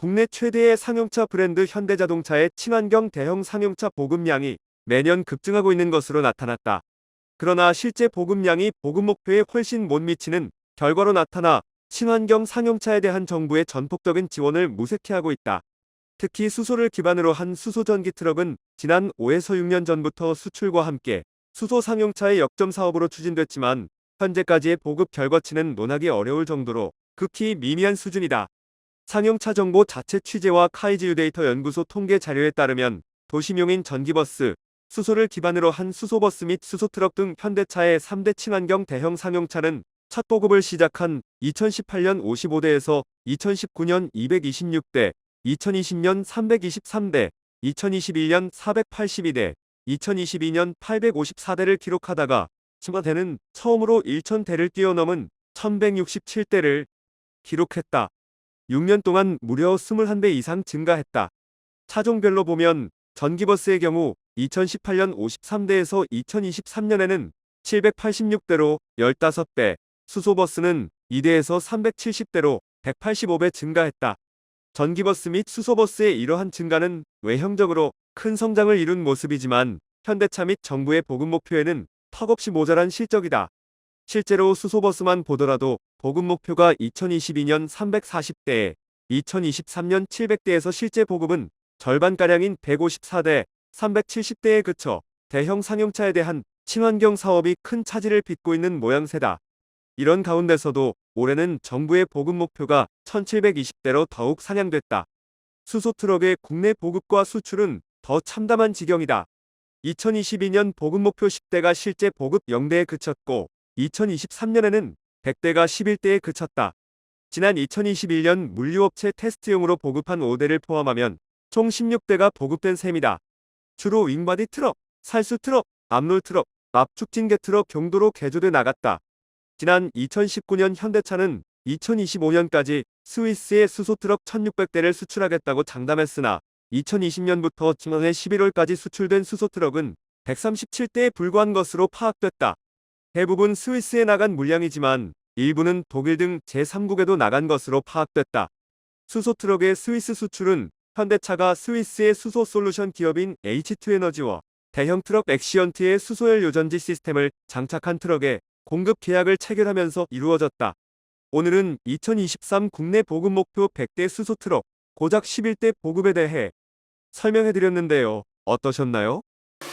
국내 최대의 상용차 브랜드 현대자동차의 친환경 대형 상용차 보급량이 매년 급증하고 있는 것으로 나타났다. 그러나 실제 보급량이 보급 목표에 훨씬 못 미치는 결과로 나타나 친환경 상용차에 대한 정부의 전폭적인 지원을 무색해하고 있다. 특히 수소를 기반으로 한 수소 전기 트럭은 지난 5에서 6년 전부터 수출과 함께 수소 상용차의 역점 사업으로 추진됐지만 현재까지의 보급 결과치는 논하기 어려울 정도로 극히 미미한 수준이다. 상용차 정보 자체 취재와 카이지유 데이터 연구소 통계 자료에 따르면 도심용인 전기버스, 수소를 기반으로 한 수소버스 및 수소트럭 등 현대차의 3대 친환경 대형 상용차는 첫 보급을 시작한 2018년 55대에서 2019년 226대, 2020년 323대, 2021년 482대, 2022년 854대를 기록하다가 청와대는 처음으로 1000대를 뛰어넘은 1167대를 기록했다. 6년 동안 무려 21배 이상 증가했다. 차종별로 보면 전기버스의 경우 2018년 53대에서 2023년에는 786대로 15배, 수소버스는 2대에서 370대로 185배 증가했다. 전기버스 및 수소버스의 이러한 증가는 외형적으로 큰 성장을 이룬 모습이지만 현대차 및 정부의 보급 목표에는 턱없이 모자란 실적이다. 실제로 수소버스만 보더라도 보급 목표가 2022년 340대에 2023년 700대에서 실제 보급은 절반가량인 154대, 370대에 그쳐 대형 상용차에 대한 친환경 사업이 큰 차질을 빚고 있는 모양새다. 이런 가운데서도 올해는 정부의 보급 목표가 1720대로 더욱 상향됐다. 수소 트럭의 국내 보급과 수출은 더 참담한 지경이다. 2022년 보급 목표 10대가 실제 보급 0대에 그쳤고 2023년에는 100대가 11대에 그쳤다. 지난 2021년 물류업체 테스트용으로 보급한 5대를 포함하면 총 16대가 보급된 셈이다. 주로 윙바디 트럭, 살수 트럭, 압롤 트럭, 압축진개 트럭 경도로 개조돼 나갔다. 지난 2019년 현대차는 2025년까지 스위스에 수소 트럭 1600대를 수출하겠다고 장담했으나 2020년부터 지난해 11월까지 수출된 수소 트럭은 137대에 불과한 것으로 파악됐다. 대부분 스위스에 나간 물량이지만 일부는 독일 등 제3국에도 나간 것으로 파악됐다. 수소 트럭의 스위스 수출은 현대차가 스위스의 수소 솔루션 기업인 H2에너지와 대형 트럭 엑시언트의 수소열 요전지 시스템을 장착한 트럭에 공급 계약을 체결하면서 이루어졌다. 오늘은 2023 국내 보급 목표 100대 수소 트럭 고작 11대 보급에 대해 설명해드렸는데요. 어떠셨나요?